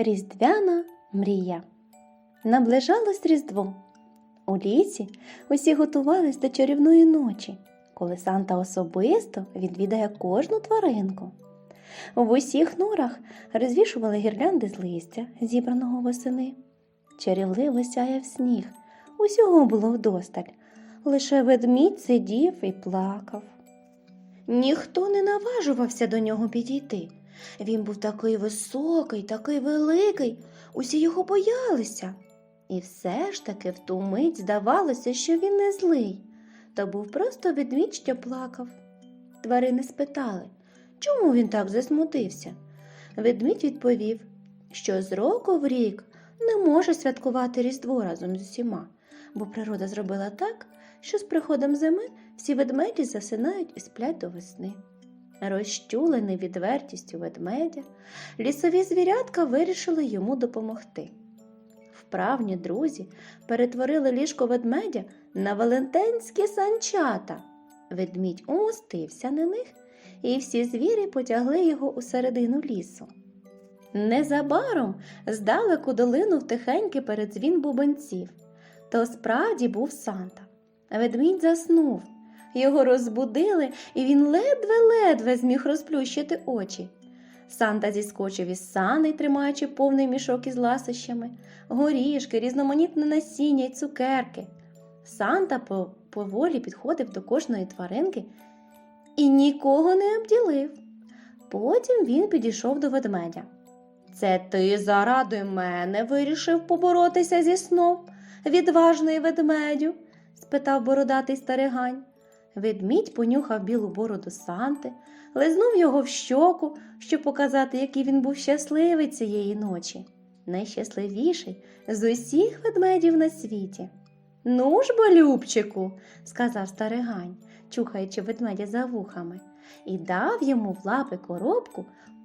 Різдвяна мрія. Наближалось Різдво. У лісі усі готувались до чарівної ночі, коли Санта особисто відвідає кожну тваринку. В усіх норах розвішували гірлянди з листя, зібраного восени. Чарівливо сяяв сніг. Усього було вдосталь. Лише ведмідь сидів і плакав. Ніхто не наважувався до нього підійти. Він був такий високий, такий великий, усі його боялися. І все ж таки в ту мить здавалося, що він не злий, то був просто ведмідь, що плакав. Тварини спитали, чому він так засмутився. Ведмідь відповів, що з року в рік не може святкувати Різдво разом з усіма, бо природа зробила так, що з приходом зими всі ведмеді засинають і сплять до весни. Розчулений відвертістю ведмедя, лісові звірятка вирішили йому допомогти. Вправні друзі перетворили ліжко ведмедя на велетенські санчата. Ведмідь умостився на них, і всі звірі потягли його у середину лісу. Незабаром здалеку долинув тихенький передзвін бубенців. То справді був Санта. Ведмідь заснув. Його розбудили, і він ледве-ледве зміг розплющити очі. Санта зіскочив із саней, тримаючи повний мішок із ласощами, горішки, різноманітне насіння й цукерки. Санта по- поволі підходив до кожної тваринки і нікого не обділив. Потім він підійшов до ведмедя. Це ти заради мене вирішив поборотися зі сном, відважний ведмедю? спитав бородатий старигань. Ведмідь понюхав білу бороду Санти, лизнув його в щоку, щоб показати, який він був щасливий цієї ночі, найщасливіший з усіх ведмедів на світі. Ну ж, бо, Любчику, сказав старигань, чухаючи ведмедя за вухами, і дав йому в лапи коробку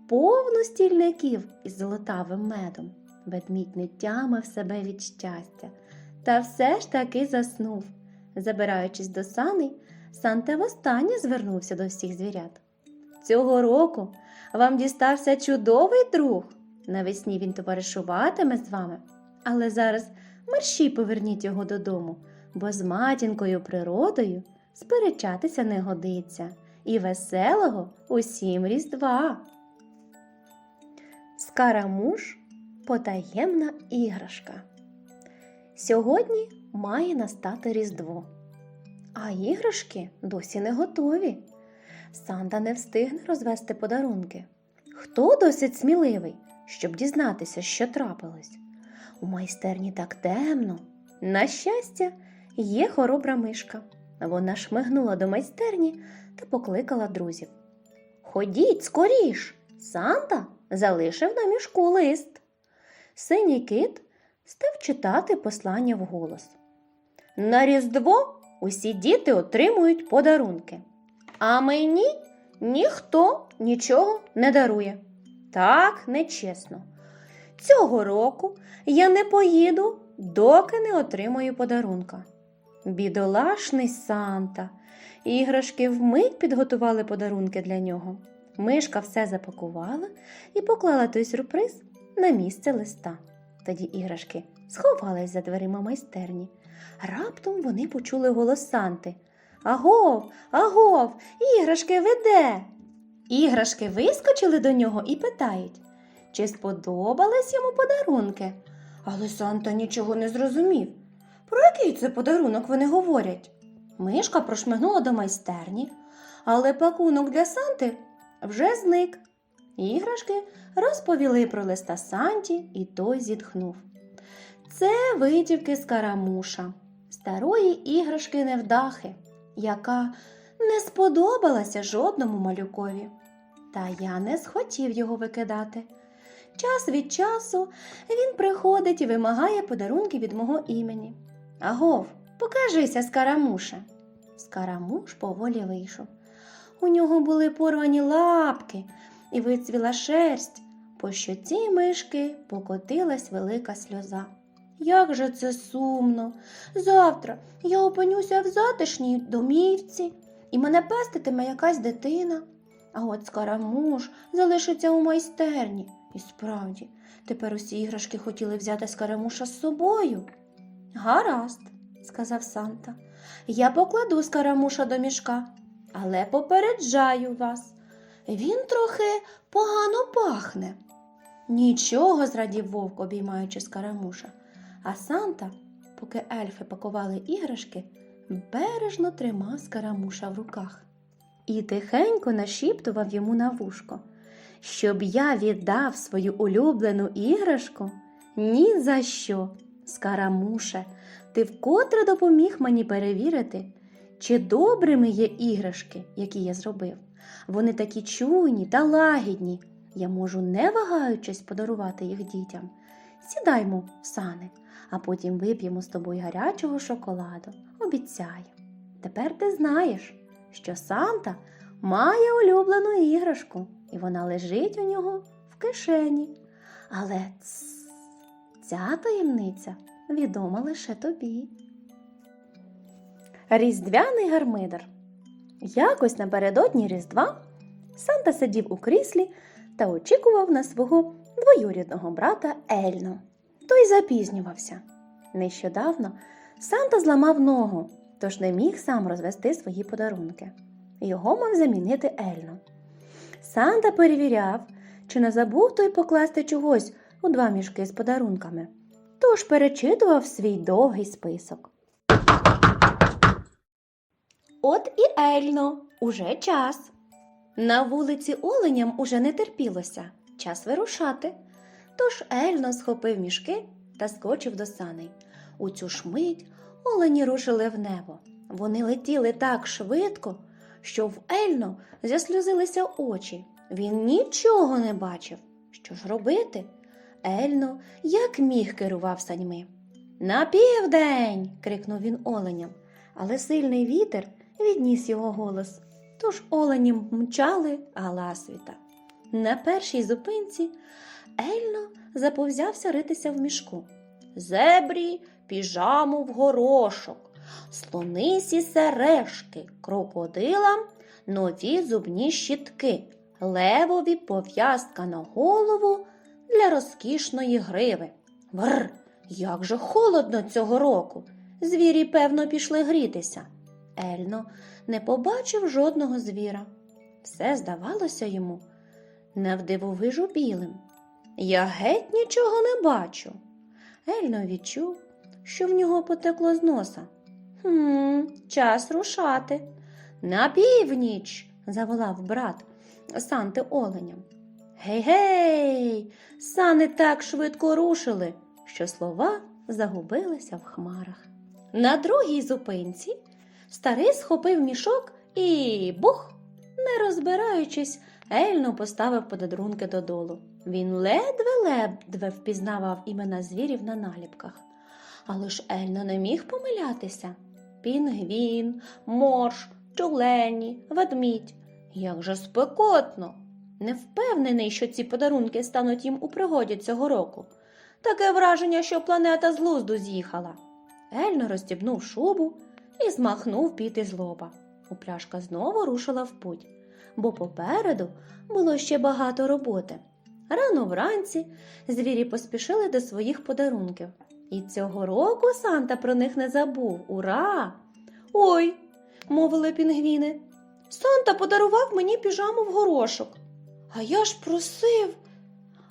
повну стільників із золотавим медом. Ведмідь не тямив себе від щастя, та все ж таки заснув. Забираючись до саней, Санта востаннє звернувся до всіх звірят. Цього року вам дістався чудовий друг. Навесні він товаришуватиме з вами, але зараз мерщій поверніть його додому, бо з матінкою природою сперечатися не годиться. І веселого усім різдва. Скарамуш потаємна іграшка. Сьогодні має настати Різдво, а іграшки досі не готові. Санта не встигне розвести подарунки. Хто досить сміливий, щоб дізнатися, що трапилось? У майстерні так темно. На щастя, є хоробра мишка. Вона шмигнула до майстерні та покликала друзів. Ходіть скоріш! Санта залишив на мішку лист. Синій кит став читати послання вголос. На Різдво усі діти отримують подарунки, а мені ніхто нічого не дарує. Так нечесно. Цього року я не поїду, доки не отримаю подарунка. Бідолашний Санта. Іграшки вмить підготували подарунки для нього. Мишка все запакувала і поклала той сюрприз на місце листа. Тоді іграшки сховались за дверима майстерні. Раптом вони почули голос Санти. Агов, агов, іграшки веде. Іграшки вискочили до нього і питають, чи сподобались йому подарунки. Але Санта нічого не зрозумів. Про який це подарунок вони говорять? Мишка прошмигнула до майстерні, але пакунок для Санти вже зник. Іграшки розповіли про листа Санті, і той зітхнув. Це витівки з карамуша, старої іграшки невдахи, яка не сподобалася жодному малюкові. Та я не схотів його викидати. Час від часу він приходить і вимагає подарунки від мого імені. Агов, покажися, скарамуша. Скарамуш поволі вийшов. У нього були порвані лапки і вицвіла шерсть. По щоці мишки покотилась велика сльоза. Як же це сумно. Завтра я опинюся в затишній домівці, і мене пеститиме якась дитина. А от скарамуш залишиться у майстерні. І справді, Тепер усі іграшки хотіли взяти скарамуша з собою. Гаразд, сказав Санта. Я покладу скарамуша до мішка, але попереджаю вас. Він трохи погано пахне. Нічого, зрадів вовк, обіймаючи скарамуша. А Санта, поки ельфи пакували іграшки, бережно тримав скарамуша в руках і тихенько нашіптував йому на вушко. Щоб я віддав свою улюблену іграшку? Ні за що. Скарамуше, ти вкотре допоміг мені перевірити, чи добрими є іграшки, які я зробив. Вони такі чуйні та лагідні. Я можу, не вагаючись, подарувати їх дітям. Сідаймо в сани, а потім вип'ємо з тобою гарячого шоколаду. Обіцяю. Тепер ти знаєш, що Санта має улюблену іграшку, і вона лежить у нього в кишені. Але цс, ця таємниця відома лише тобі. Різдвяний гармидер. Якось напередодні Різдва Санта сидів у кріслі та очікував на свого двоюрідного брата Ельну. Той запізнювався. Нещодавно Санта зламав ногу, тож не міг сам розвести свої подарунки. Його мав замінити Ельну. Санта перевіряв, чи не забув той покласти чогось у два мішки з подарунками, тож перечитував свій довгий список. От і Ельно, уже час. На вулиці Оленям уже не терпілося, час вирушати. Тож Ельно схопив мішки та скочив до саней. У цю ж мить олені рушили в небо. Вони летіли так швидко, що в Ельно засльозилися очі. Він нічого не бачив. Що ж робити? Ельно як міг керував саньми. На південь. крикнув він оленям, але сильний вітер відніс його голос. Тож олені мчали галасвіта. На першій зупинці Ельно заповзявся ритися в мішку. Зебрі, піжаму в горошок, слонисі сережки, крокодилам нові зубні щітки, левові пов'язка на голову для розкішної гриви. Вр, як же холодно цього року. Звірі, певно, пішли грітися. Ельно не побачив жодного звіра. Все здавалося йому навдивовижу білим. Я геть нічого не бачу. Ельно відчув, що в нього потекло з носа. Хм, час рушати. На північ, заволав брат Санти оленям. Гей-гей, сани так швидко рушили, що слова загубилися в хмарах. На другій зупинці старий схопив мішок і бух, не розбираючись, Ельно поставив подарунки додолу. Він ледве-ледве впізнавав імена звірів на наліпках. Але ж Ельно не міг помилятися. Пінгвін, морж, тюлені, ведмідь. Як же спекотно! Не впевнений, що ці подарунки стануть їм у пригоді цього року. Таке враження, що планета з глузду з'їхала. Ельно розстібнув шубу і змахнув піти з лоба. Упляшка знову рушила в путь, бо попереду було ще багато роботи. Рано вранці звірі поспішили до своїх подарунків. І цього року Санта про них не забув. Ура! Ой, мовили пінгвіни. Санта подарував мені піжаму в горошок. А я ж просив.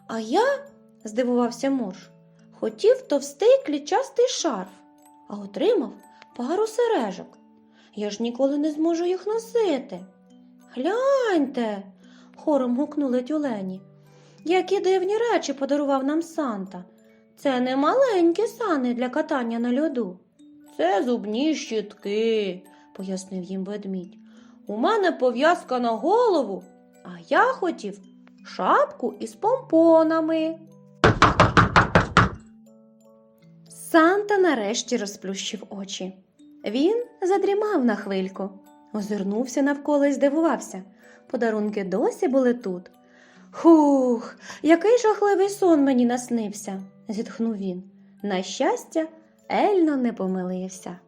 А я, здивувався морж, хотів товстий клітчастий шарф, а отримав пару сережок. Я ж ніколи не зможу їх носити. Гляньте, хором гукнули тюлені. Які дивні речі подарував нам Санта. Це не маленькі сани для катання на льоду. Це зубні щітки, пояснив їм ведмідь. У мене пов'язка на голову, а я хотів шапку із помпонами. Санта нарешті розплющив очі. Він задрімав на хвильку, озирнувся навколо і здивувався. Подарунки досі були тут. Хух, який жахливий сон мені наснився, зітхнув він. На щастя, Ельно не помилився.